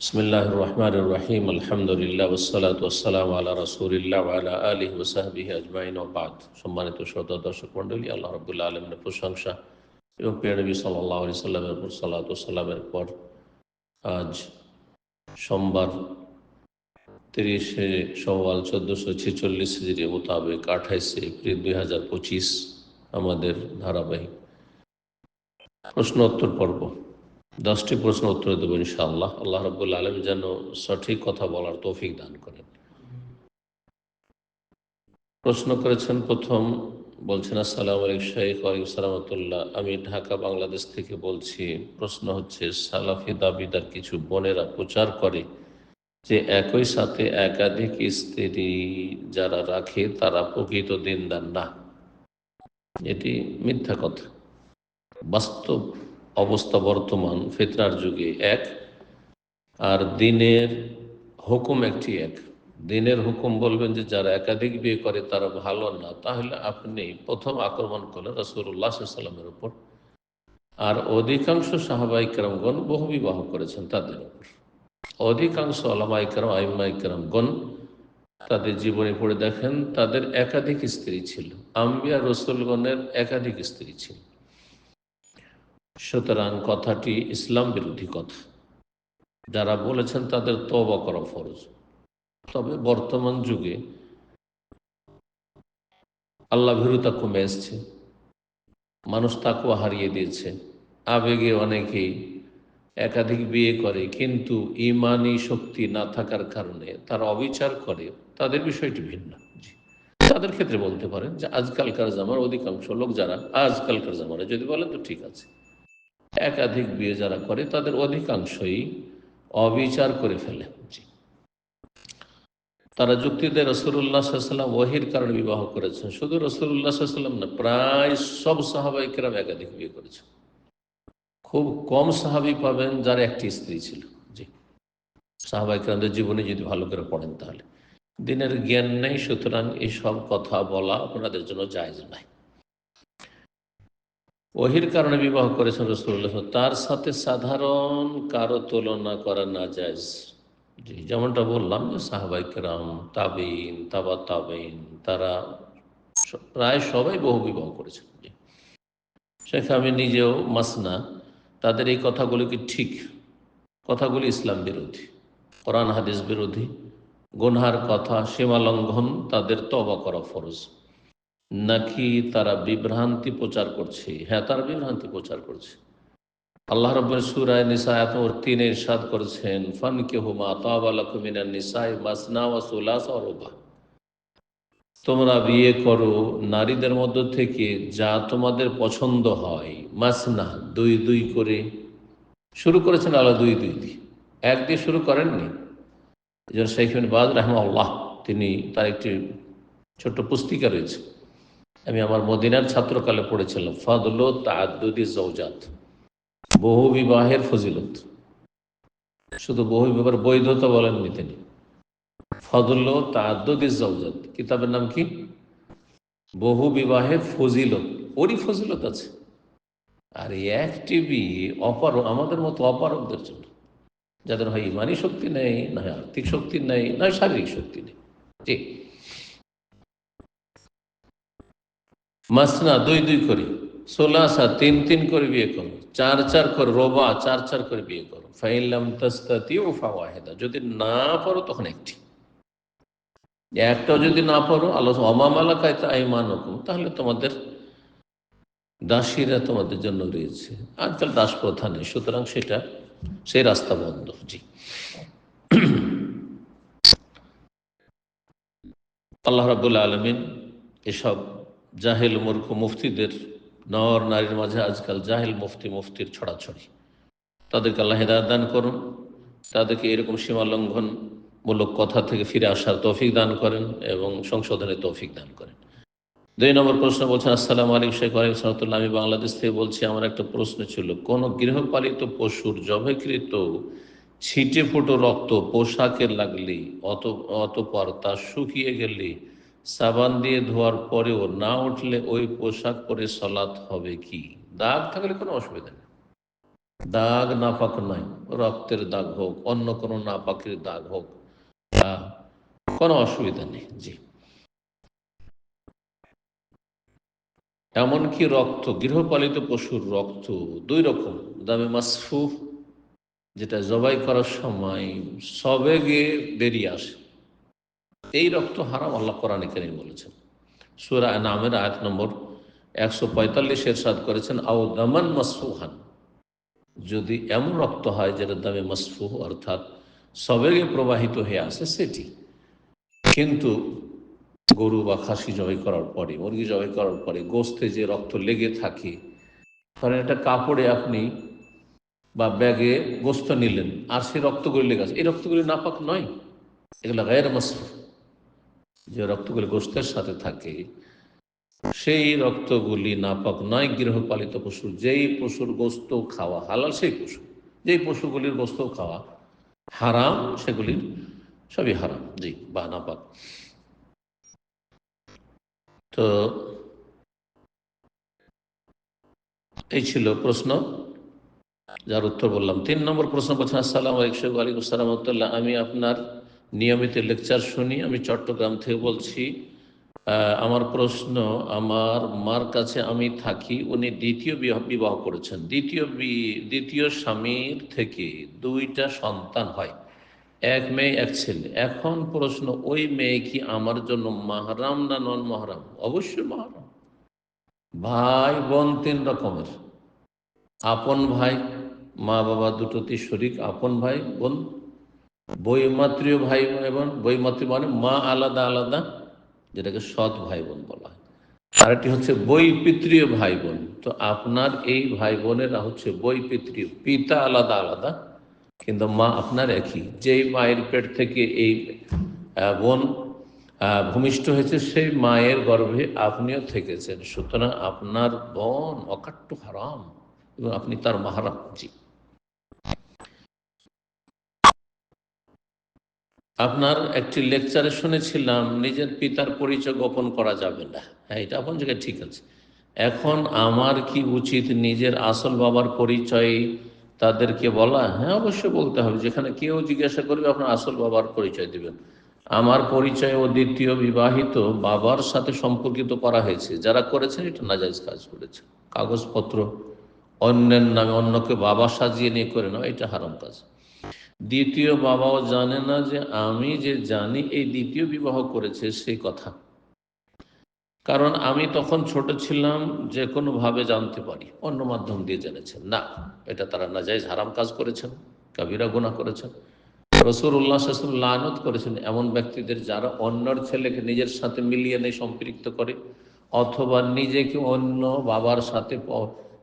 বিসমিল্লাহ রহমান রহিম আলহামদুলিল্লাহ ওসালাত ওসালাম আল্লাহ রসুলিল্লাহ আল্লাহ আলী ওসাহাবি আজমাইন ওবাদ সম্মানিত শ্রোতা, দর্শক মণ্ডলী, আল্লাহ রবুল্লা আলমের প্রশংসা এবং পেয়ারবী সাল্লামের পর পর আজ সোমবার তিরিশে সওয়াল চোদ্দোশো ছেচল্লিশ হিজড়ি মোতাবেক আঠাইশে এপ্রিল দুই হাজার পঁচিশ আমাদের ধারাবাহিক প্রশ্নোত্তর পর্ব। দশটি প্রশ্ন উত্তর দেবো ইনশাআল্লাহ। আল্লাহ রব্বুল আলম যেন সঠিক কথা বলার তৌফিক দান করেন। প্রশ্ন করেছেন প্রথম, বলছেন, আসসালাম আলাইকুম শেখ ওয়ালাইকুম সালামতুল্লাহ আমি ঢাকা, বাংলাদেশ থেকে বলছি, প্রশ্ন হচ্ছে, সালাফি দাবিদার কিছু বোনেরা প্রচার করে যে একই সাথে একাধিক স্ত্রী যারা রাখে, তারা প্রকৃত দিনদার না। এটি মিথ্যা কথা। বাস্তব অবস্থা বর্তমান ফেতরার যুগে এক, আর দিনের হুকুম একটি এক। দিনের হুকুম বলবেন যে যারা একাধিক বিয়ে করে তারা ভালো না, তাহলে আপনি প্রথম আক্রমণ করলেন রসুল্লাহ সাল্লামের উপর। আর অধিকাংশ সাহাবাই কেরামগণ বহু বিবাহ করেছেন তাদের উপর। অধিকাংশ আলামাই কেরাম, আইমাই কেরামগণ তাদের জীবনে পড়ে দেখেন, তাদের একাধিক স্ত্রী ছিল। আম্বিয়া রসুলগণের একাধিক স্ত্রী ছিল। সুতরাং কথাটি ইসলাম বিরোধী কথা। যারা বলেছেন তাদের তবা করা ফরজ। তবে বর্তমান যুগে আল্লাহ ভীরুতা কমে এসছে। মানুষ তাকুয়া হারিয়ে দিয়েছে। আবেগে অনেকেই একাধিক বিয়ে করে, কিন্তু ইমানি শক্তি না থাকার কারণে তারা অবিচার করে। তাদের বিষয়টি ভিন্ন। তাদের ক্ষেত্রে বলতে পারেন যে, আজকালকার জামার অধিকাংশ লোক যারা, আজকালকার জামানে যদি বলেন তো ঠিক আছে। একাধিক বিয়ে যারা করে, তাদের অধিকাংশই অবিচার করে ফেলে। তারা যুক্তি দেয় রসুল্লাহ সাল্লাম ওহির কারণে বিবাহ করেছেন। শুধু রসুল্লাহ সাল্লাম না, প্রায় সব সাহাবাই একাধিক বিয়ে করেছেন। খুব কম সাহাবি পাবেন যার একটি স্ত্রী ছিল। জি। সাহাবাই জীবনে যদি ভালো করে পড়েন তাহলে। দিনের জ্ঞান নেই, সুতরাং এইসব কথা বলা আপনাদের জন্য জায়জ নাই ওহির কারণে বিবাহ করেছেন রসুল্লাহ তার সাথে সাধারণ কারও তুলনা করা না যায় যেমনটা বললাম যে সাহাবাইকরাম তাবিন, তাবা তাবিন, তারা প্রায় সবাই বহু বিবাহ করেছেন। শেখ আমি নিজেও মাসনা, তাদের এই কথাগুলি কি ঠিক? কথাগুলি ইসলাম বিরোধী, কোরআন হাদিস বিরোধী, গুনহার কথা সীমালঙ্ঘন তাদের তবা করা ফরজ। নাকি তারা বিভ্রান্তি প্রচার করছে? হ্যাঁ তারা বিভ্রান্তি প্রচার করছে। আল্লাহ রব্বুল সুরায় নিসা এত তিনে ইরশাদ করেছেন ফান কে হুমা তাবালাকুমিনান নিসাই মাসনা ওয়া সুলাস ওয়া তোমরা বিয়ে করো নারীদের মধ্য থেকে যা তোমাদের পছন্দ হয়, মাসনা, দুই দুই করে। শুরু করেছেন আল্লাহ দুই দুই দিয়ে। এক দিয়ে শুরু করেননি। জন্য শেখ বাজ রাহমাউল্লাহ তিনি তার একটি ছোট্ট পুস্তিকা রয়েছে। আমি আমার মদিনার ছাত্রকালে পড়েছিলাম। ফাদল তাদ্দুদি জৌজাত বহু বিবাহের ফজিলত। শুধু বহু বিবাহের বৈধতা বলেননি তিনি। ফদল তাদ্দুদি জৌজাত কিতাবের নাম কি? বহু বিবাহের ফজিলত। ওরই ফজিলত আছে। আর এই একটি বিয়ে অপার আমাদের মতো অপারকদের জন্য। যাদের হয় ইমানি শক্তি নেই, না হয় আর্থিক শক্তি নেই, না শারীরিক শক্তি নেই। ঠিক মাসনা দুই দুই করে, সোলাসা তিন তিন করে বিয়ে করো, চার চার করে রোবা, চার চার করে বিয়ে করো। ফাইলাম তাস্তাতি ও ফাওয়াহেদা, যদি না পারো তখন একটি। একটাও যদি না পারো আল্লাহ অমামালাকায় তাই মানকুম তাহলে তোমাদের দাসীরা তোমাদের জন্য রয়েছে। আজকাল দাস প্রথা নেই, সুতরাং সেটা, সেই রাস্তা বন্ধ। জি। আল্লাহ রাবুল্লা আলমিন এসব জাহেল মূর্খ মুফতিদের নর নারীর মাঝে আজকাল জাহেল মুফতি মুফতির ছড়াছড়ি। তাদেরকে আল্লাহ হেদায়ত দান করুন। তাদেরকে এরকম সীমা লঙ্ঘন মূলক কথা থেকে ফিরে আসার তৌফিক দান করেন এবং সংশোধনের তৌফিক দান করেন। দুই নম্বর প্রশ্ন বলছেন, আসসালাম আলাইকুম শেখ আলিম সাহতুল্লাহ আমি বাংলাদেশ থেকে বলছি, আমার একটা প্রশ্ন ছিল, কোন গৃহপালিত পশুর জবেকৃত ছিটে ফুটো রক্ত পোশাকে লাগলে অত, অতপর তা শুকিয়ে গেলে সাবান দিয়ে ধোয়ার পরেও না উঠলে ওই পোশাক পরে সলাৎ হবে কি? দাগ থাকলে কোনো অসুবিধা নেই। দাগ নাপাক নাই রক্তের দাগ হোক, অন্য কোনো নাপাকের দাগ হোক কোনো অসুবিধা নেই, জি। এমনকি রক্ত, গৃহপালিত পশুর রক্ত দুই রকম, দামে মাসফু যেটা জবাই করার সময় সবেগে বেরিয়ে আসে। এই রক্ত হারাম আল্লাহ কোরআন কারিম বলেছেন। সুরা নামের আয়াত নম্বর একশো পঁয়তাল্লিশের সাদ করেছেন, আও দামান মাসফুহান যদি এমন রক্ত হয় যেটার দামে মাসফু অর্থাৎ সবেগে প্রবাহিত হয়ে আসে সেটি। কিন্তু গরু বা খাসি জবাই করার পরে, মুরগি জবাই করার পরে গোস্তে যে রক্ত লেগে থাকে, ধরেন একটা কাপড়ে আপনি বা ব্যাগে গোস্ত নিলেন, আর সেই রক্তগুলি লেগে আছে। এই রক্তগুলি নাপাক নয়, এগুলো গায়ের মাসফু যে রক্তগুলি গোস্তের সাথে থাকে, সেই রক্তগুলি নাপাক নয়, গৃহপালিত পশুর যেই পশুর গোস্ত খাওয়া হালাল, সেই পশু। যেই পশুগুলির গোস্ত খাওয়া হারাম, সেগুলির সবই হারাম। জি, বা নাপাক। তো এই ছিল প্রশ্ন, যার উত্তর বললাম। তিন নম্বর প্রশ্ন বলছেন, আসসালাম আলাইকুম আলাইকুম সালামতুল্লাহ আমি আপনার নিয়মিত লেকচার শুনি, আমি চট্টগ্রাম থেকে বলছি আমার প্রশ্ন, আমার মার কাছে আমি থাকি, উনি দ্বিতীয় বিবাহ করেছেন। দ্বিতীয় দ্বিতীয় স্বামীর থেকে দুইটা সন্তান হয়, এক মেয়ে, এক ছেলে। এখন প্রশ্ন, ওই মেয়ে কি আমার জন্য মাহারাম না নন মাহারাম অবশ্যই মাহারাম। ভাই, বোন তিন রকমের। আপন ভাই মা বাবা দুটোতে শরিক, আপন ভাই, বোন বৈমাত্রীয় ভাই বোন বৈমাত্রী মানে মা আলাদা আলাদা, যেটাকে সৎ ভাই বোন বলা হয়। আরেকটি হচ্ছে বৈপিত্রীয় ভাই বোন। তো আপনার এই ভাই বোনেরা হচ্ছে বৈপিত্রীয় পিতা আলাদা আলাদা, কিন্তু মা আপনার একই। যেই মায়ের পেট থেকে এই বোন ভূমিষ্ঠ হয়েছে, সেই মায়ের গর্ভে আপনিও থেকেছেন। সুতরাং আপনার বোন অকাট্য হারাম এবং আপনি তার মাহারাম আপনার একটি লেকচারে শুনেছিলাম, নিজের পিতার পরিচয় গোপন করা যাবে না। হ্যাঁ এটা আপন জায়গায় ঠিক আছে। এখন আমার কি উচিত নিজের আসল বাবার পরিচয় তাদেরকে বলা? হ্যাঁ অবশ্যই বলতে হবে। যেখানে কেউ জিজ্ঞাসা করবে, আপনার আসল বাবার পরিচয় দিবেন। আমার পরিচয় ও দ্বিতীয় বিবাহিত বাবার সাথে সম্পর্কিত করা হয়েছে। যারা করেছেন, এটা নাজাইজ কাজ করেছে। কাগজপত্র, অন্যের নামে অন্যকে বাবা সাজিয়ে নিয়ে করে নাও, এটা হারাম কাজ। দ্বিতীয় বাবাও জানে না যে আমি যে জানি, এই দ্বিতীয় বিবাহ করেছে সেই কথা। কারণ আমি তখন ছোট ছিলাম, যে কোনো ভাবে জানতে পারি। অন্য মাধ্যম দিয়ে জেনেছেন, না, এটা তারা নাজাইজ হারাম কাজ করেছেন কবিরা গুণা করেছেন। রসুর উল্লাহ লানত করেছেন এমন ব্যক্তিদের যারা অন্যর ছেলেকে নিজের সাথে মিলিয়ে নেই সম্পৃক্ত করে, অথবা নিজেকে অন্য বাবার সাথে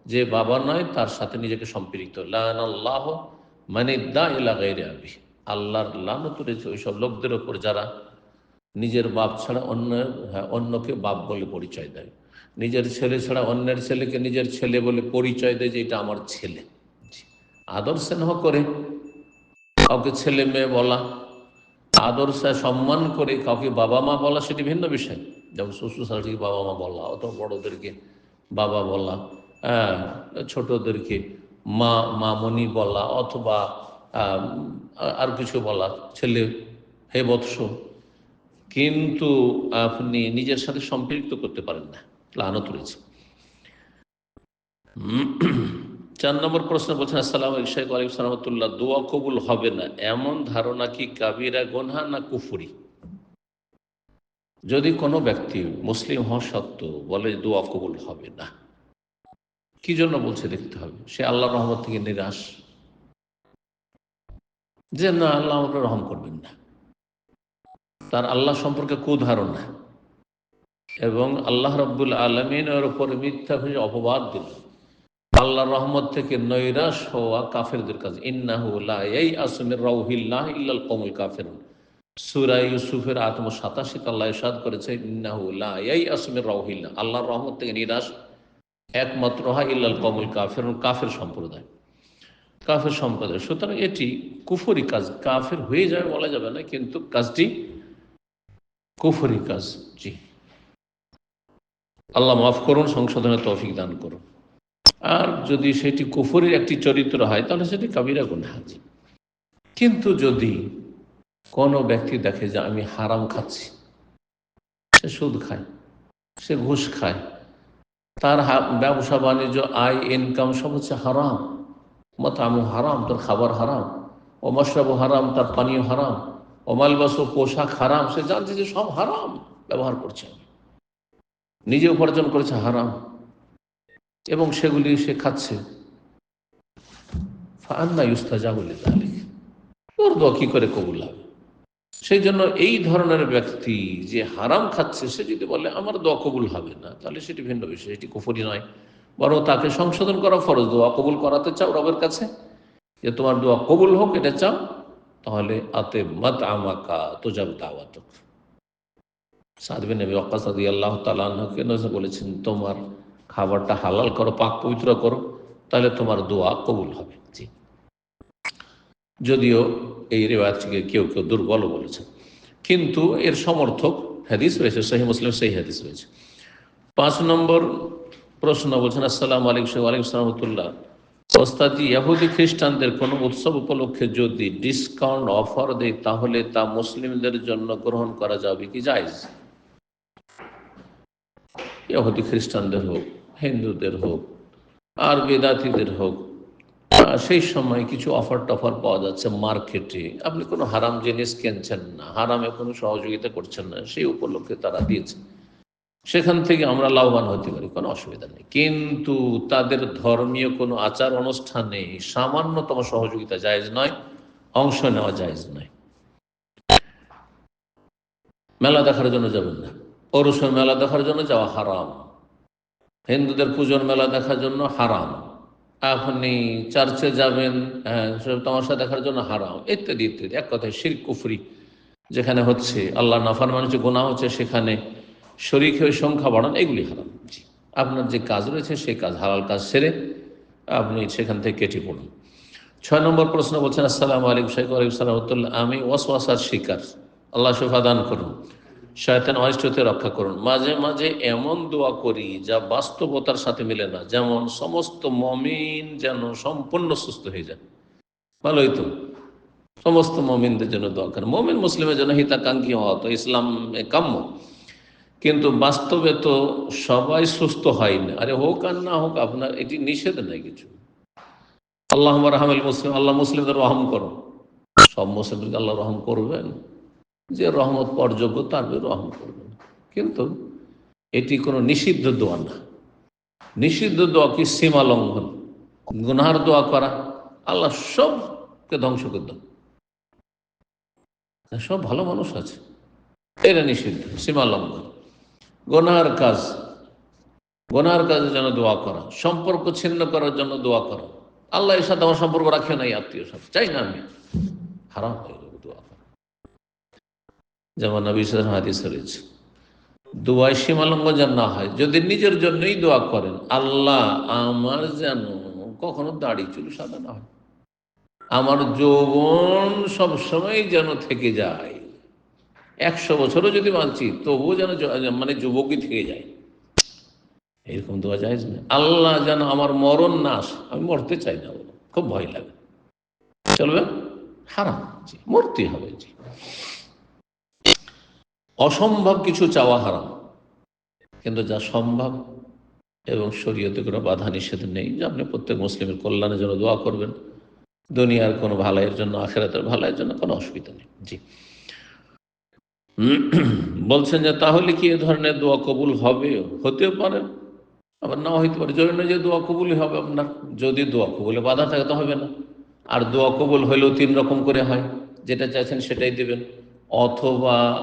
যে বাবা নয়, তার সাথে নিজেকে সম্পৃক্ত। লান আল্লাহ মানে দা ইলা গাইরে আবি। আল্লাহর লানত রয়েছে ওইসব লোকদের ওপর যারা নিজের বাপ ছাড়া অন্য হ্যাঁ অন্যকে বাপ বলে পরিচয় দেয়। নিজের ছেলে ছাড়া অন্যের ছেলেকে নিজের ছেলে বলে পরিচয় দেয় যে এটা আমার ছেলে। আদর স্নেহ করে, কাউকে ছেলে মেয়ে বলা, আদর সম্মান করে কাউকে বাবা মা বলা, সেটি ভিন্ন বিষয়। যেমন শ্বশুর শাশুড়িকে বাবা মা বলা অথবা বড়োদেরকে বাবা বলা হ্যাঁ ছোটদেরকে মা, মামনি বলা অথবা আর কিছু বলা। ছেলে, হে বৎস, কিন্তু আপনি নিজের সাথে সম্পৃক্ত করতে পারেন না। লানত রয়েছে। চার নম্বর প্রশ্ন বলছেন, আসসালাম শেখ আলিম সালামতুল্লাহ দোয়া কবুল হবে না। এমন ধারণা কি কাবিরা, গোনহা না কুফুরি? যদি কোনো ব্যক্তি মুসলিম হওয়া সত্ত্বেও বলে দোয়া কবুল হবে না কি জন্য বলছে দেখতে হবে? সে আল্লাহ রহমত থেকে নিরাশ। যে না, আল্লাহ আমাকে রহম করবেন না। তার আল্লাহ সম্পর্কে কুধারণা এবং আল্লাহ রব্বুল আলমিনের উপর মিথ্যা হয়ে অপবাদ দিল। আল্লাহ রহমত থেকে নৈরাশ হওয়া কাফেরদের কাজ। ইন্নাহু লা এই আসমির রাউহিল্লাহ ইল্লাল কমুল কাফের সুরা ইউসুফের আত্ম সাতাশি আল্লাহ ইসাদ করেছে, ইন্নাহু লা ইয়াসমির রাহিল্লা আল্লাহর রহমত থেকে নিরাশ একমাত্র হয় ইল্লাল কমুল কাফের কাফের সম্প্রদায়। কাফের সম্প্রদায়। সুতরাং এটি কুফরি কাজ। কাফের হয়ে যাবে বলা যাবে না, কিন্তু কাজটি কুফরি কাজ। জি। আল্লাহ মাফ করুন, সংশোধনের তৌফিক দান করুন। আর যদি সেটি কুফরির একটি চরিত্র হয়, তাহলে সেটি কাবিরা গুণা জি। কিন্তু যদি কোনো ব্যক্তি দেখে যে আমি হারাম খাচ্ছি, সে সুদ খায়, সে ঘুষ খায় তার ব্যবসা, বাণিজ্য, আয় ইনকাম সব হচ্ছে হারাম। মতামু হারাম, তার খাবার হারাম। ও মশরাবু হারাম, তার পানীয় হারাম। ও মালবাস, পোশাক হারাম, সে জানছে যে সব হারাম, ব্যবহার করছে। নিজে উপার্জন করেছে, হারাম। এবং সেগুলি সে খাচ্ছে। ফান্না ইউস্তাজাবুল তাহলে ওর দোয়া কি করে কবুল হবে? সেই জন্য এই ধরনের ব্যক্তি যে হারাম খাচ্ছে, সে যদি বলে, আমার দোয়া কবুল হবে না, তাহলে সেটি ভিন্ন বিষয় এটি কুফরি নয়। বরং তাকে সংশোধন করা ফরজ। দোয়া কবুল করাতে চাও রবের কাছে? যে তোমার দোয়া কবুল হোক, এটা চাও? তাহলে আতে মত আমাকা তো যাব দাওয়াত সাদবে নবী অকাসাদি আল্লাহ তালাকে বলেছেন, তোমার খাবারটা হালাল করো, পাক পবিত্র করো, তাহলে তোমার দোয়া কবুল হবে। জি। যদিও এই রেওয়াজটিকে কেউ কেউ দুর্বল বলেছেন। কিন্তু এর সমর্থক হাদিস রয়েছে, সহি মুসলিম সেই হাদিস রয়েছে। পাঁচ নম্বর প্রশ্ন বলছেন, আসসালাম আলাইকুম ওয়ালাইকুম সালামতুল্লাহ ওস্তাদি ইয়াহুদি খ্রিস্টানদের কোনো উৎসব উপলক্ষে যদি ডিসকাউন্ট অফার দেয় তাহলে তা মুসলিমদের জন্য গ্রহণ করা যাবে কি জায়জ? ইহুদি খ্রিস্টানদের হোক, হিন্দুদের হোক, আর বেদাতিদের হোক সেই সময় কিছু অফার টফার পাওয়া যাচ্ছে মার্কেটে আপনি কোনো হারাম জিনিস কিনছেন না, হারামে কোনো সহযোগিতা করছেন না, সেই উপলক্ষে তারা দিয়েছে। সেখান থেকে আমরা লাভবান হতে পারি, কোনো অসুবিধা নেই। কিন্তু তাদের ধর্মীয় কোনো আচার অনুষ্ঠানে সামান্যতম সহযোগিতা জায়েজ নয়, অংশ নেওয়া জায়েজ নয়। মেলা দেখার জন্য যাবেন না। পৌরসভা মেলা দেখার জন্য যাওয়া হারাম। হিন্দুদের পুজোর মেলা দেখার জন্য হারাম। আপনি চার্চে যাবেন হ্যাঁ, তামাশা দেখার জন্য হারাম ইত্যাদি ইত্যাদি। এক কথায় শির কুফরি যেখানে হচ্ছে আল্লাহ নাফার মানুষের গোনা হচ্ছে সেখানে শরিক সংখ্যা বাড়ান এগুলি হারাম। আপনার যে কাজ রয়েছে সেই কাজ হালাল কাজ সেরে আপনি সেখান থেকে কেটে পড়ুন। ছয় নম্বর প্রশ্ন বলছেন আসসালামু আলাইকুম শেখ আলাইকুম সালামতুল্লাহ আমি ওয়াসওয়াসার শিকার। আল্লাহ শোভা দান করুন। শয়তান অনিষ্টতে রক্ষা করুন। মাঝে মাঝে এমন দোয়া করি যা বাস্তবতার সাথে মিলে না। যেমন সমস্ত মমিন যেন সম্পূর্ণ সুস্থ হয়ে যায়। ভালোই তো। সমস্ত মমিনদের জন্য দোয়া করেন। মমিন মুসলিমের জন্য হিতাকাঙ্ক্ষী হওয়া তো ইসলাম কাম্য। কিন্তু বাস্তবে তো সবাই সুস্থ হয় না আরে হোক আর না হোক, আপনার এটি নিষেধ নাই কিছু। আল্লাহ রহমাল মুসলিম, আল্লাহ মুসলিমদের রহম করো সব মুসলিমকে আল্লাহ রহম করবেন। যে রহমত পর যোগ্য, তার রহম করবেন কিন্তু এটি কোনো নিষিদ্ধ দোয়া না। নিষিদ্ধ দোয়া কি সীমা লঙ্ঘন? গুনহার দোয়া করা, আল্লাহ সবকে ধ্বংস করে দাও। সব ভালো মানুষ আছে। এটা নিষিদ্ধ, সীমা লঙ্ঘন। গোনার কাজ গোনার কাজের জন্য দোয়া করা, সম্পর্ক ছিন্ন করার জন্য দোয়া করা। আল্লাহ এর সাথে আমার সম্পর্ক রাখে নাই আত্মীয় সাথে। চাই না আমি। হারাম হয়ে যাবে দোয়া করা। যেমন নবী সাল্লাল্লাহু আলাইহি হাদিস রয়েছে। দোয়ায় সীমালঙ্ঘন যেন না হয়, যদি নিজের জন্যই দোয়া করেন, আল্লাহ আমার যেন কখনো দাড়ি চুল সাদা না হয়। আমার যৌবন সবসময় যেন থেকে যায়। একশো বছরও যদি মানছি, তবুও যেন মানে যুবকই থেকে যায়। এরকম দোয়া যায় না আল্লাহ যেন আমার মরণ না আসে, আমি মরতে চাই না খুব ভয় লাগে। চলবে? হারাম। মরতে হবে। জি অসম্ভব কিছু চাওয়া হারাম। কিন্তু যা সম্ভব এবং শরীয়তে কোনো বাধা নিষেধ নেই, যে আপনি প্রত্যেক মুসলিমের কল্যাণের জন্য দোয়া করবেন। দুনিয়ার কোনো ভালাইয়ের জন্য, আখেরাতের ভালাইয়ের জন্য কোনো অসুবিধা নেই। জি। বলছেন যে, তাহলে কি এ ধরনের দোয়া কবুল হবে? হতেও পারে। আবার না হইতে পারে। জরুরি যে দোয়া কবুলই হবে আপনার। যদি দোয়া কবুলে বাধা থাকে তো হবে না। আর দোয়া কবুল হইলেও তিন রকম করে হয়। যেটা চাইছেন সেটাই দেবেন। অথবা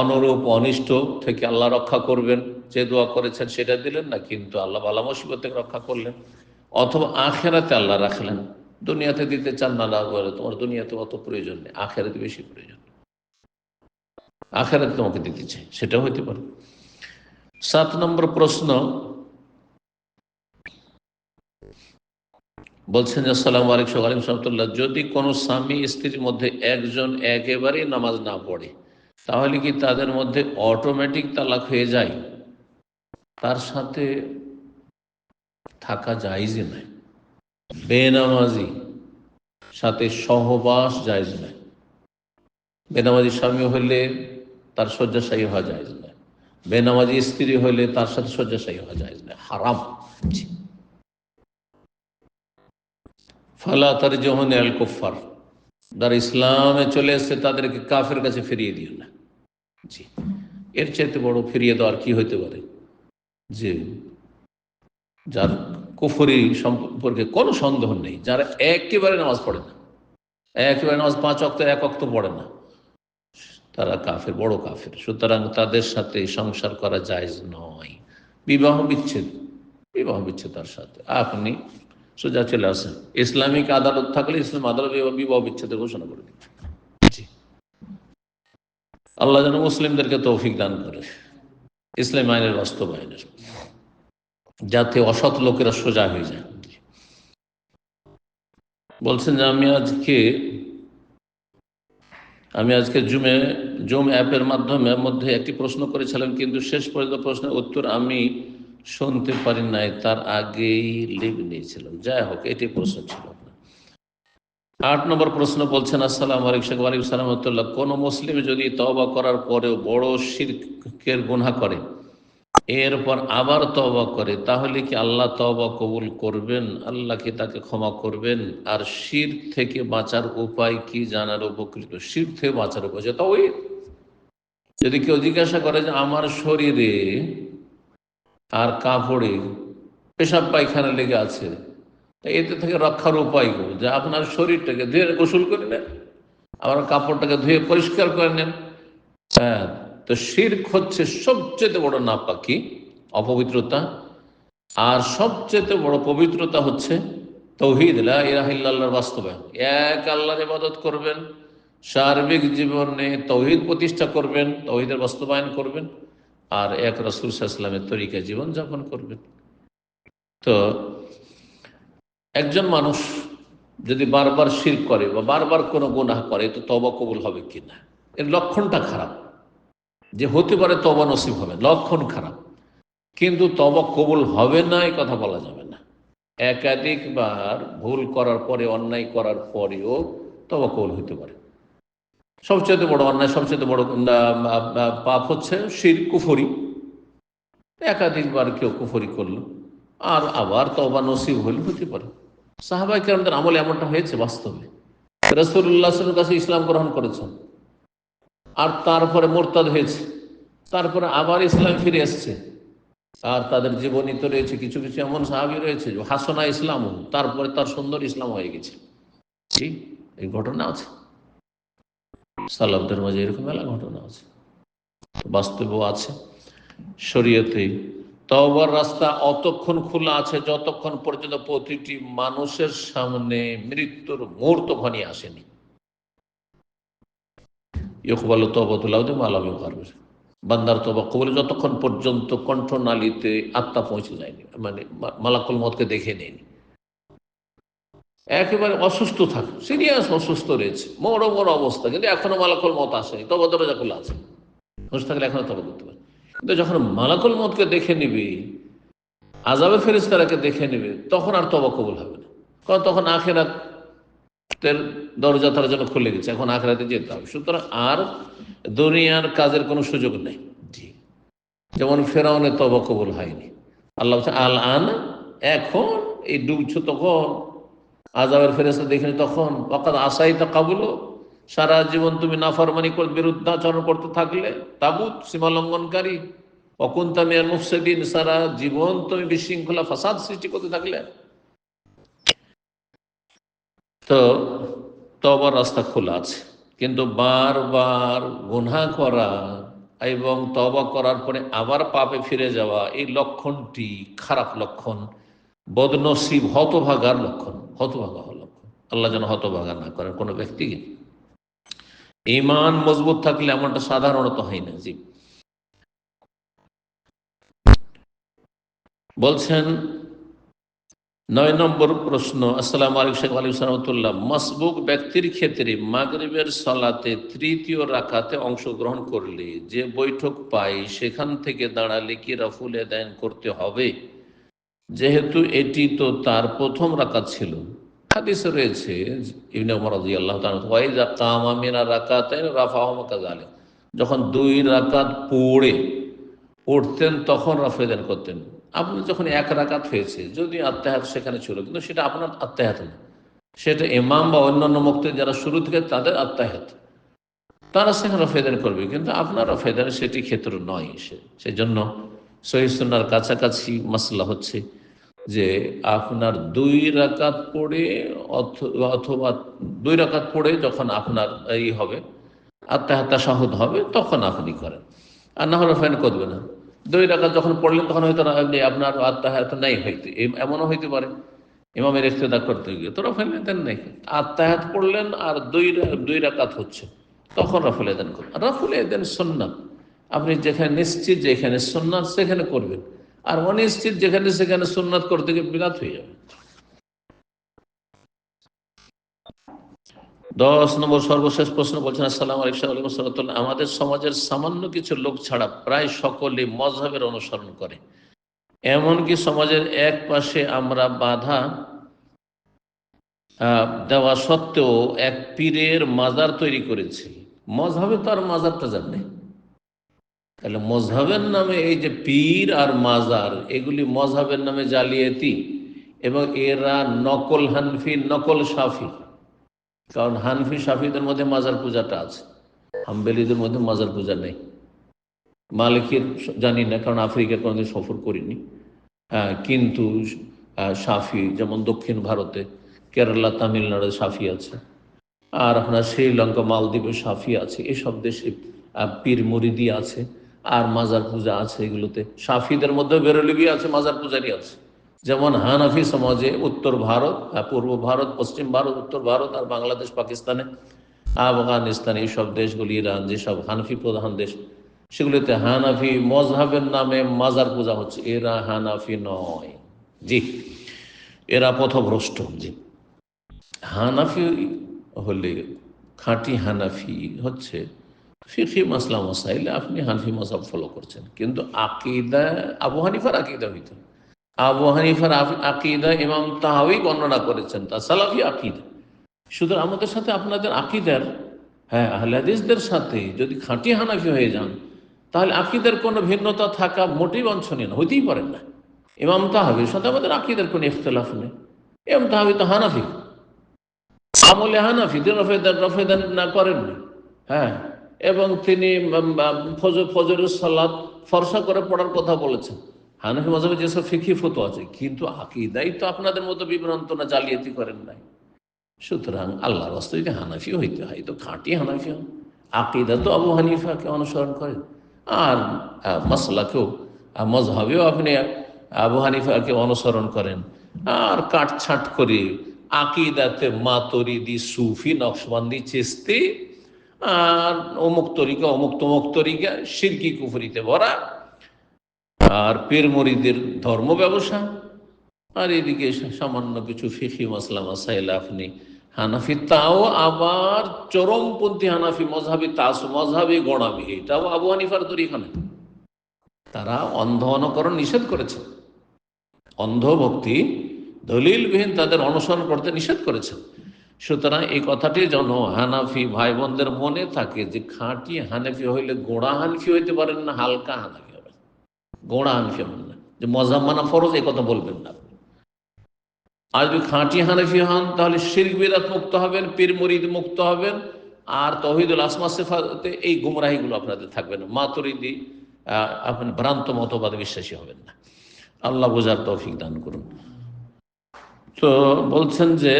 অনরূপ, অনিষ্ট থেকে আল্লাহ রক্ষা করবেন। যে দোয়া করেছেন সেটা দিলেন না, কিন্তু আল্লাহ বালা মুসিবত থেকে রক্ষা করলেন। অথবা আখেরাতে আল্লাহ রাখলেন। দুনিয়াতে দিতে চান না আল্লাহ বলে তোমার দুনিয়াতে অত প্রয়োজন নেই। আখেরাতে বেশি প্রয়োজন। আখেরাতে তোমাকে দিতে চাই, সেটাও হইতে পারে। সাত নম্বর প্রশ্ন। বলছেন আসসালাম আলাইকুম আলিম সাহতুল্লাহ যদি কোনো স্বামী স্ত্রীর মধ্যে একজন একেবারেই নামাজ না পড়ে তাহলে কি তাদের মধ্যে অটোমেটিক তালাক হয়ে যায়? তার সাথে থাকা যাইজই নাই বেনামাজি সাথে সহবাস জায়জ নাই বেনামাজি স্বামী হইলে তার শয্যাশায়ী হওয়া যায় না বেনামাজি স্ত্রী হইলে তার সাথে শয্যাশায়ী হওয়া যায় না হারাম। ফালা তার যখন আল কুফার যারা ইসলামে চলে এসছে তাদেরকে কাফের কাছে ফিরিয়ে দিও না। এর চাইতে বড় ফিরিয়ে দেওয়ার কি হইতে পারে? যে যার কুফরি সম্পর্কে কোনো সন্দেহ নেই, যারা একেবারে নামাজ পড়ে না, একেবারে নামাজ পাঁচ অক্ত এক অক্ত পড়ে না, তারা কাফের, বড় কাফের। সুতরাং তাদের সাথে সংসার করা জায়জ নয়। বিবাহ বিচ্ছেদ বিবাহ বিচ্ছেদ তার সাথে। আপনি সোজা চলে আসেন। ইসলামিক আদালত থাকলে ইসলাম আদালত বিবাহ- বিচ্ছেদের ঘোষণা করে জি আল্লাহ যেন মুসলিমদেরকে তৌফিক দান করে। ইসলাম আইনের বাস্তবায়নের। যাতে অসৎ লোকেরা সোজা হয়ে যায়। বলছেন যে আমি আজকে আমি আজকে জুমে, জুম অ্যাপের মাধ্যমে মধ্যে একটি প্রশ্ন করেছিলাম, কিন্তু শেষ পর্যন্ত প্রশ্নের উত্তর আমি শুনতে পারি নাই, তার আগেই লিভ নিয়েছিলাম। যাই হোক, এটি প্রশ্ন ছিল। আট নম্বর প্রশ্ন বলছেন, আসসালাম আলাইকুম আলাইকুম সালামতুল্লাহ কোনো মুসলিম যদি তওবা করার পরেও বড় শিরকের গুনাহ করে, এরপর আবার তওবা করে, তাহলে কি আল্লাহ তওবা কবুল করবেন? আল্লাহ কি তাকে ক্ষমা করবেন? আর শির থেকে বাঁচার উপায় কি জানার উপকৃত? শির থেকে বাঁচার উপায় যেটা ওই। যদি কেউ জিজ্ঞাসা করে যে আমার শরীরে আর কাপড়ে পেশাব পায়খানা লেগে আছে এতে থেকে রক্ষার উপায় কি? যে আপনার শরীরটাকে ধুয়ে গোসল করে নেন, আবার কাপড়টাকে ধুয়ে পরিষ্কার করে নেন। হ্যাঁ তো শির্ক হচ্ছে সবচেয়ে বড় নাপাকি, অপবিত্রতা। আর সবচেয়ে বড় পবিত্রতা হচ্ছে তৌহিদ ইলাহা বাস্তবায়ন। এক আল্লাহর ইবাদত করবেন, সার্বিক জীবনে তৌহিদ প্রতিষ্ঠা করবেন, তৌহিদের বাস্তবায়ন করবেন, আর এক রসুল ইসলামের তরিকা জীবন যাপন করবেন। তো একজন মানুষ যদি বারবার শির করে বা বারবার কোনো গুনাহ করে, তো তবা কবুল হবে কিনা এর লক্ষণটা খারাপ। যে হতে পারে তবা নসিব হবে, লক্ষণ খারাপ। কিন্তু তবা কবুল হবে না এই কথা বলা যাবে না। একাধিকবার ভুল করার পরে, অন্যায় করার পরেও তবা কবুল হতে পারে। সবচেয়ে বড় অন্যায় সবচেয়ে বড় পাপ হচ্ছে শির, কুফরি। একাধিকবার কেউ কুফরি করল, আর আবার তবা নসিব হইলে হতে পারে। সাহাবাই কেরামদের আমলে এমনটা হয়েছে বাস্তবে। রসুল্লাহ কাছে ইসলাম গ্রহণ করেছেন। আর তারপরে মোরতাদ হয়েছে। তারপরে আবার ইসলাম ফিরে এসছে। আর তাদের জীবনী তো রয়েছে, কিছু কিছু এমন সাহাবি রয়েছে হাসনা ইসলাম, তারপরে তার সুন্দর ইসলাম হয়ে গেছে। এই ঘটনা আছে। সালাবদের মাঝে এরকম মেলা ঘটনা আছে। বাস্তবেও আছে। শরীয়তে তওবার রাস্তা অতক্ষণ খোলা আছে, যতক্ষণ পর্যন্ত প্রতিটি মানুষের সামনে মৃত্যুর মুহূর্ত ঘনিয়ে আসেনি। ইকবাল তবতুল্লাহ আলামী পারবে বান্দার তবা কবলে যতক্ষণ পর্যন্ত কণ্ঠনালীতে আত্মা পৌঁছে যায়নি মানে মালাকুল মতকে দেখে নেয়নি। একেবারে অসুস্থ থাকে, সিরিয়াস অসুস্থ রয়েছে বড় অবস্থা, কিন্তু এখনও মালাকুল মত আসেনি তবা দরজা খোলা আছে। হুঁশ থাকলে এখনও তবা করতে পারে। কিন্তু যখন মালাকুল মতকে দেখে নিবি আজাবে ফেরিস্তারাকে দেখে নিবে, তখন আর তবা কবুল হবে না। কারণ তখন আখেরাতের দরজা তার জন্য খুলে গেছে, এখন আখেরাতে যেতে হবে। সুতরাং আর দুনিয়ার কাজের কোনো সুযোগ নেই। যেমন ফেরাউনের তবা কবুল হয়নি। আল্লাহ আল আন এখন এই ডুবছো তখন। আজাবের ফেরেস্তা দেখেনি তখন। অকাদ আশাই তা কাবুলো সারা জীবন তুমি নাফরমানি করে, বিরুদ্ধাচরণ করতে থাকলে তাবুত সীমা লঙ্ঘনকারী অকুন্তামিয়ার মুফসেদিন, সারা জীবন তুমি বিশৃঙ্খলা, ফাসাদ সৃষ্টি করতে থাকলে। তো তবার রাস্তা খোলা আছে। কিন্তু বারবার গুনাহ করা এবং তবা করার পরে আবার পাপে ফিরে যাওয়া, এই লক্ষণটি খারাপ লক্ষণ, বদনসিব হতভাগার লক্ষণ, হতভাগা লক্ষণ। আল্লাহ যেন হতভাগা না করেন কোনো ব্যক্তিকে ইমান মজবুত থাকলে এমনটা সাধারণত হয় না, জি। বলছেন, নয় নম্বর প্রশ্ন, আসসালাম আলাইকুম শেখ আলী সালামতুল্লাহ মসবুক ব্যক্তির ক্ষেত্রে মাগরিবের সলাতে তৃতীয় রাখাতে অংশগ্রহণ করলে যে বৈঠক পাই সেখান থেকে দাঁড়ালে কি রাফুল এদায়ন করতে হবে? যেহেতু এটি তো তার প্রথম রাকাত ছিল। হাদিসে রয়েছে, ইবনে ওমর রাদিয়াল্লাহু তাআলা ওয়াইজা কামা মিনা রাকাতাইন রাফাহুমা কাযালিক। যখন দুই রাকাত পড়ে, পড়তেন তখন রাফেদান করতেন। আপনি যখন এক রাকাত হয়েছে, যদি আত্মাহাত সেখানে ছিল, কিন্তু সেটা আপনার আত্মাহাত না। সেটা ইমাম বা অন্যান্য মুক্তি যারা শুরু থেকে তাদের আত্মাহাত তারা সেখানে রফেদান করবে, কিন্তু আপনার রফেদান সেটি ক্ষেত্র নয় সে সেই জন্য সহিসুনার কাছাকাছি মাসলা হচ্ছে। যে আপনার দুই রাকাত পড়ে অথ- অথবা দুই রাকাত পড়ে যখন আপনার এই হবে আত্মাহাত্তা শাহুদ হবে, তখন আপনি করেন। আর না হলে ফ্যান করবে না। দুই রাকাত যখন পড়লেন, তখন হয়তো আপনি, আপনার আত্মাহাত নাই হইতে এমনও হইতে পারে। ইমামের ইফতেদা করতে গিয়ে তো রফেল দেন নাই। আত্মাহাত পড়লেন আর দুই দুই রাকাত হচ্ছে, তখন রফুল এদেন করবেন। রফুল এদেন সন্ন্যাত আপনি যেখানে নিশ্চিত যেখানে সুন্নাত, সেখানে করবেন। আর অনিশ্চিত যেখানে সেখানে সুন্নাত করতে গিয়ে বিরাট হয়ে যাবে। দশ নম্বর সর্বশেষ প্রশ্ন বলছেন, আসসালাম আলাইকুম সাল্লাম আমাদের সমাজের সামান্য কিছু লোক ছাড়া প্রায় সকলে মজহবের অনুসরণ করে। এমনকি সমাজের এক পাশে আমরা বাধা দেওয়া সত্ত্বেও এক পীরের মাজার তৈরি করেছি। মজহবে তো আর মাজার টাজার নেই তাহলে মজহাবের নামে এই যে পীর আর মাজার এগুলি মজহাবের নামে জালিয়াতি এবং এরা নকল হানফি নকল সাফি কারণ হানফি সাফিদের মধ্যে মাজার পূজাটা আছে। হাম্বেলিদের মধ্যে মাজার পূজা নেই। মালিকের জানি না কারণ আফ্রিকার কোনোদিন সফর করিনি। হ্যাঁ, কিন্তু সাফি যেমন দক্ষিণ ভারতে কেরালা তামিলনাড়ু সাফি আছে। আর আপনার শ্রীলঙ্কা মালদ্বীপে সাফি আছে। এসব দেশে পীর মুরিদি আছে। আর মাজার পূজা আছে এগুলোতে। সাফিদের মধ্যে বেরোলিবি আছে, মাজার পূজারই আছে। যেমন হানাফি সমাজে উত্তর ভারত পূর্ব ভারত, পশ্চিম ভারত, উত্তর ভারত আর বাংলাদেশ, পাকিস্তানে, আফগানিস্তান, এইসব দেশগুলি, ইরান, যেসব হানফি প্রধান দেশ, সেগুলিতে হানাফি মজহাবের নামে মাজার পূজা হচ্ছে। এরা হানাফি নয়। জি, এরা পথভ্রষ্ট। জি, হানাফি হলে খাঁটি হানাফি হচ্ছে ফিকি মাসলা মসাইলে আপনি হানফি মজাব ফলো করছেন। কিন্তু আকিদা, আবু হানিফার আকিদা হইত। আবু হানিফার আকিদা ইমাম তাহাওই বর্ণনা করেছেন, তা সালাফি আকিদা। সুতরাং আমাদের সাথে আপনাদের আকিদার হ্যাঁ আহলে হাদিসদের সাথে যদি খাঁটি হানাফি হয়ে যান, তাহলে আকিদের কোনো ভিন্নতা থাকা মোটেই বাঞ্ছনীয় না, হইতেই পারেন না। ইমাম তাহাবির সাথে আমাদের আকিদের কোনো ইখতলাফ নেই। ইমাম তাহাবি তো হানাফি। আমলে হানাফি রফেদান রফেদান না করেননি। হ্যাঁ এবং তিনি ফজরের সালাদ ফরসা করে পড়ার কথা বলেছেন। হানাফি মজাবে যেসব ফিকি ফতো আছে কিন্তু আকিদাই তো আপনাদের মতো বিভ্রান্ত না জালিয়াতি করেন নাই। সুতরাং আল্লাহর রাস্তা যদি হানাফি হইতে হয় তো খাঁটি হানাফি হন। আকিদা তো আবু হানিফাকে অনুসরণ করেন। আর আহ, মজহাবেও আপনি আবু হানিফাকে অনুসরণ করেন। আর কাটছাট করে আকিদাতে মাতরিদি সুফি নকশবন্দি চেস্তি আর অমুক তরিকা, অমুক তমুক তরিকা, সিরকি কুফরিতে ভরা, আর পীর মরিদের ধর্ম ব্যবসা। আর এদিকে সামান্য কিছু ফিফি মাসলা মাসাইল আপনি হানাফি, তাও আবার চরমপন্থী হানাফি মজহাবি তাস মজহাবি গোড়াবি এটাও আবু হানিফার তরিখানে তারা অন্ধ অনুকরণ নিষেধ করেছে। অন্ধভক্তি দলিলবিহীন তাদের অনুসরণ করতে নিষেধ করেছেন সুতরাং এই কথাটি যেন হানাফি ভাই বোনদের মনে থাকে যে খাঁটি হানাফি হইলে গোড়া হানফি হইতে পারেন না, হালকা হানাফি হবে গোড়া হানফি হবেন না। যে মজাব মানা ফরজ, এই কথা বলবেন না আর যদি খাঁটি হানাফি হন, তাহলে শিরক মুক্ত হবেন, পীর মুরিদ মুক্ত হবেন, আর তহিদুল আসমা সেফাতে এই গুমরাহিগুলো আপনাদের থাকবে না। মাতুরিদি আপনি ভ্রান্ত মতবাদে বিশ্বাসী হবেন না। আল্লাহ বোঝার তৌফিক দান করুন। তো বলছেন যে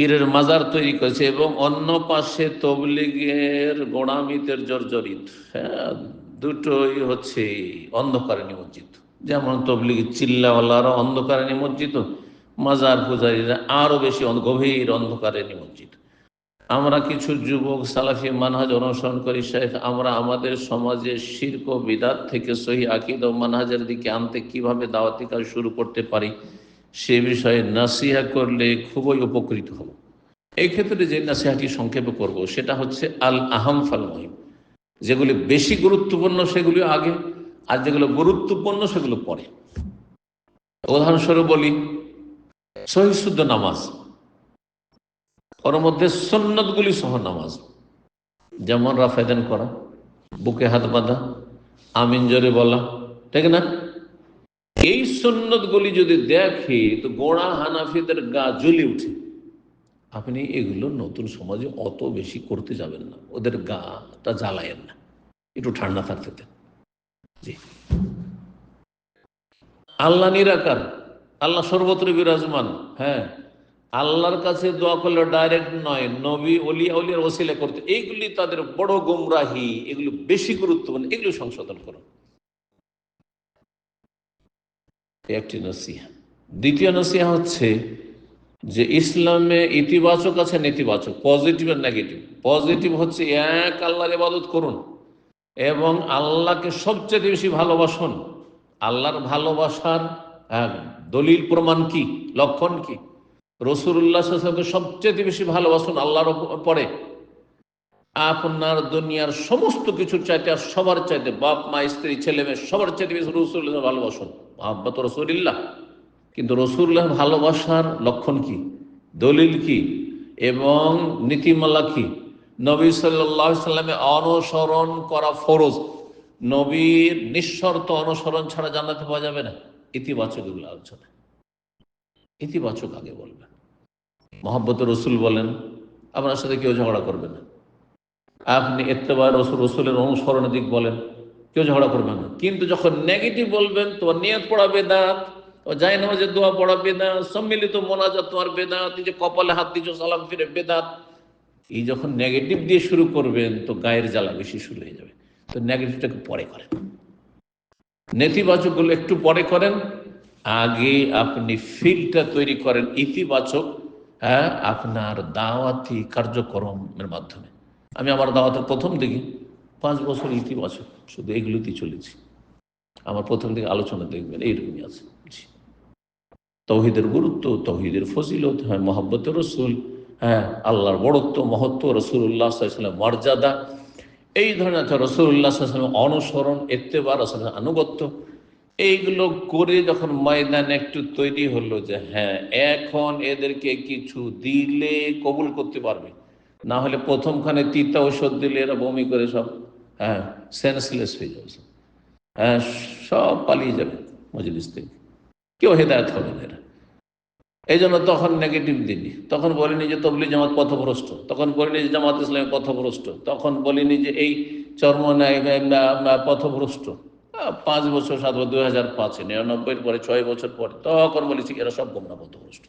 পীরের মাজার তৈরি করেছে এবং অন্য পাশে তবলিগের গোড়ামিতের জর্জরিত হ্যাঁ দুটোই হচ্ছে অন্ধকারে নিমজ্জিত যেমন তবলিগের চিল্লাওয়ালারা অন্ধকারে নিমজ্জিত মাজার পূজারীরা আরও বেশি গভীর অন্ধকারে নিমজ্জিত আমরা কিছু যুবক সালাফি মানহাজ অনুসরণ করি শেখ আমরা আমাদের সমাজে শির্ক বিদাত থেকে সহি আকিদ ও মানহাজের দিকে আনতে কীভাবে দাওয়াতি কাজ শুরু করতে পারি? সে বিষয়ে নাসিহা করলে খুবই উপকৃত হব। এই ক্ষেত্রে যে নাসিহাটি সংক্ষেপে করব, সেটা হচ্ছে আল আহম ফাল মহিম যেগুলি বেশি গুরুত্বপূর্ণ সেগুলি আগে, আর যেগুলো গুরুত্বপূর্ণ, সেগুলো পরে। উদাহরণস্বরূপ বলি সহিশুদ্ধ নামাজ। ওর মধ্যে সন্ন্যতগুলি সহ নামাজ। যেমন রাফেদান করা, বুকে হাত বাঁধা, আমিন জোরে বলা, ঠিক না? এই সন্ন্যতগুলি যদি দেখে, তো গোড়া হানাফিদের গা জ্বলে উঠে। আপনি এগুলো নতুন সমাজে অত বেশি করতে যাবেন না। ওদের গাটা জ্বালায়েন না। একটু ঠান্ডা থাকতে দেন। জি। আল্লাহ নিরাকার। আল্লাহ সর্বত্র বিরাজমান। হ্যাঁ। আল্লাহর কাছে দোয়া করলে ডাইরেক্ট নয়। নবী অলিয়া অলিয়ার ওসিলা করতে। এইগুলি তাদের বড় গোমরাহি। এগুলো বেশি গুরুত্বপূর্ণ। এগুলো সংশোধন করুন। একটি নসিহা। দ্বিতীয় নসিহা হচ্ছে যে ইসলামে ইতিবাচক আছে নেতিবাচক পজিটিভ আর নেগেটিভ। পজিটিভ হচ্ছে এক আল্লাহর ইবাদত করুন এবং আল্লাহকে সবচেয়ে বেশি ভালোবাসুন। আল্লাহর ভালোবাসার হ্যাঁ, দলিল প্রমাণ কি লক্ষণ কি? রসুল্লাহ সবচেয়ে বেশি ভালোবাসুন আল্লাহর পরে। আপনার দুনিয়ার সমস্ত কিছুর চাইতে আর সবার চাইতে বাপ মা স্ত্রী ছেলে মেয়ে সবার চাইতে বেশি রসুল্লাহ ভালোবাসুন। আব্বাত রসুলিল্লাহ। কিন্তু রসুল্লাহ ভালোবাসার লক্ষণ কি? দলিল কি? এবং নীতিমালা কি? নবী সাল্লাহ সাল্লামে অনুসরণ করা ফরজ। নবীর নিঃশর্ত অনুসরণ ছাড়া জানাতে পাওয়া যাবে না। ইতিবাচক এগুলো আলোচনা। ইতিবাচক আগে বলবেন। মোহাম্মত রসুল বলেন, আপনার সাথে কেউ ঝগড়া করবে না। আপনি এত্তেবার রসুল রসুলের অনুসরণের দিক বলেন। কেউ ঝগড়া করবে না। কিন্তু যখন নেগেটিভ বলবেন, তোমার নিয়ত পড়া বেদাত ও যাই যে দোয়া পড়া বেদাত, সম্মিলিত মোনাজাত তোমার বেদাত, এই যে কপালে হাত দিচ্ছ সালাম ফিরে, বেদাত। এই যখন নেগেটিভ দিয়ে শুরু করবেন, তো গায়ের জ্বালা বেশি শুরু হয়ে যাবে। তো নেগেটিভটাকে পরে করেন। নেতিবাচকগুলো একটু পরে করেন। আগে আপনি ফিল্ডটা তৈরি করেন ইতিবাচক হ্যাঁ আপনার দাওয়াতি কার্যক্রমের মাধ্যমে। আমি আমার দাওয়াতের প্রথম দিকে পাঁচ বছর ইতিবাচক, শুধু এগুলোতেই চলেছি। আমার প্রথম থেকে আলোচনা দেখবেন, এইরকমই আছে। তৌহিদের গুরুত্ব, তৌহিদের ফজিলত হ্যাঁ মোহাম্মত রসুল হ্যাঁ আল্লাহর বড়ত্ব, মহত্ব, রসুল্লাহ সাল্লাম মর্যাদা। এই ধরনের রসুল্লাহ সাল্লাম অনুসরণ এত্তেবার রসুল আনুগত্য, এইগুলো করে যখন ময়দান একটু তৈরি হলো যে হ্যাঁ এখন এদেরকে কিছু দিলে কবুল করতে পারবে। না হলে প্রথমখানে তিতা ঔষধ দিলে এরা বমি করে সব। হ্যাঁ সেন্সলেস হয়ে যাবে হ্যাঁ সব পালিয়ে যাবে মজলিস থেকে। কেউ হেদায়ত হবে না এরা। এই জন্য তখন নেগেটিভ দিনই। তখন বলিনি যে তবলি জামাত পথভ্রষ্ট। তখন বলিনি যে জামাত ইসলামী পথভ্রষ্ট। তখন বলিনি যে এই চর্ম পথভ্রষ্ট। পাঁচ বছর সাত বছর, দুই হাজার পাঁচে, নিরানব্বইয়ের পরে, ছয় বছর পরে, তখন বলেছি এরা সব গোমরা পথভ্রষ্ট।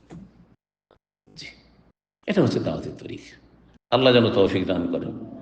এটা হচ্ছে দাওয়াতের তরিক। আল্লাহ যেন তৌফিক দান করেন।